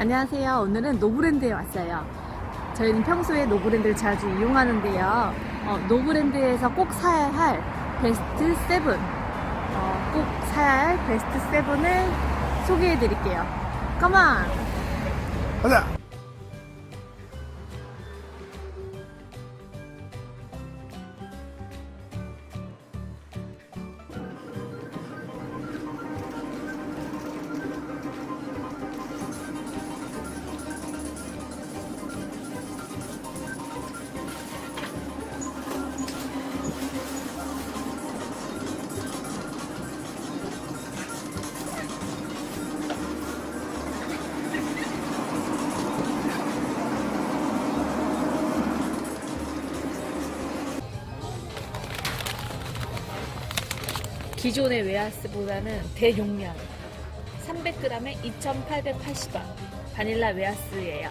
안녕하세요. 오늘은 노브랜드에 왔어요. 저희는 평소에 노브랜드를 자주 이용하는데요. 어, 노브랜드에서 꼭 사야 할 베스트 7. 어, 꼭 사야 할 베스트 7을 소개해 드릴게요. 컴온! 가자. 기존의 웨하스보다는 대용량 300g에 2,880원 바닐라 웨하스예요.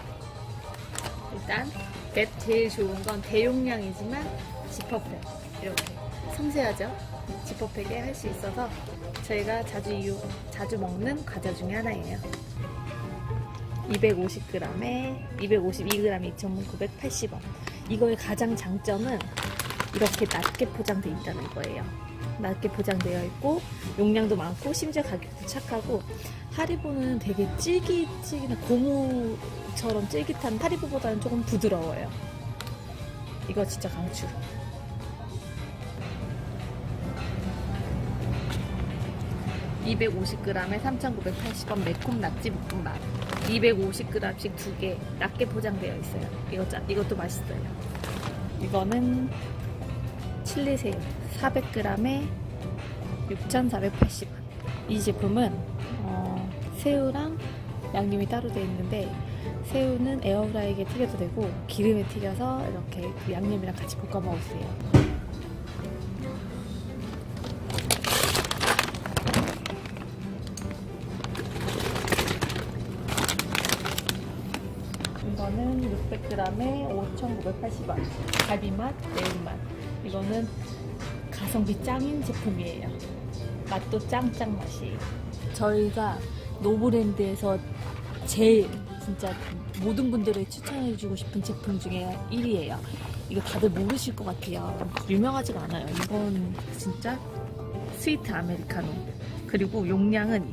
일단 내 제일 좋은 건 대용량이지만 지퍼팩 이렇게 섬세하죠? 지퍼팩에 할 수 있어서 저희가 자주 이용, 자주 먹는 과자 중에 하나예요. 250g에 252g에 2,980원. 이거의 가장 장점은 이렇게 낮게 포장되어 있다는 거예요. 낮게 포장되어 있고 용량도 많고 심지어 가격도 착하고 하리보는 되게 찔깃찔깃한 고무처럼 찔깃한 하리보보다는 조금 부드러워요. 이거 진짜 강추. (250g에) (3,980원) 매콤 낙지 볶음밥 250g씩 두 개 낮게 포장되어 있어요 이거 짜, 이것도 맛있어요 이거는 칠리새우 400g에 6,480원. 이 제품은 어, 새우랑 양념이 따로 되어 있는데 새우는 에어프라이기에 튀겨도 되고 기름에 튀겨서 이렇게 그 양념이랑 같이 볶아 먹으세요. 이거는 600g에 5,980원. 갈비맛, 매운맛. 이거는 가성비 짱인 제품이에요. 맛도 짱짱 맛이에요. 저희가 노브랜드에서 제일 진짜 모든 분들에 추천해주고 싶은 제품 중에 1위예요. 이거 다들 모르실 것 같아요. 유명하지가 않아요. 이건 진짜 스위트 아메리카노. 그리고 용량은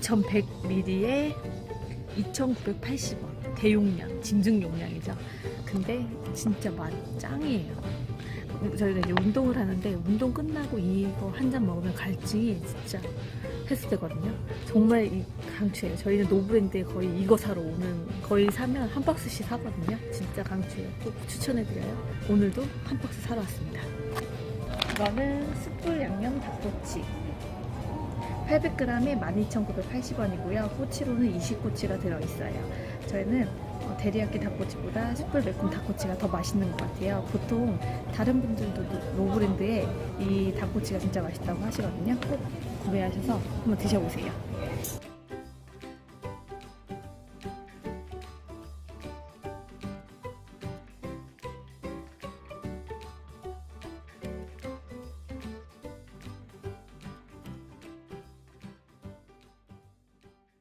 2100ml에 2,980원. 대용량, 진증 용량이죠. 근데 진짜 맛 짱이에요. 저희가 이제 운동을 하는데 운동 끝나고 이거 한 잔 먹으면 갈증이 진짜 해소되거든요. 정말 이 강추예요. 저희는 노브랜드에 거의 이거 사러 오는 거의 사면 한 박스씩 사거든요. 진짜 강추예요. 꼭 추천해드려요. 오늘도 한 박스 사러 왔습니다. 이거는 숯불 양념 닭꼬치. 800g에 12,980원이고요. 꼬치로는 20꼬치가 들어있어요. 저희는 어, 데리야끼 닭꼬치보다 숯불 매콤 닭꼬치가 더 맛있는 것 같아요. 보통 다른 분들도 노- 노브랜드에 이 닭꼬치가 진짜 맛있다고 하시거든요. 꼭 구매하셔서 한번 드셔보세요.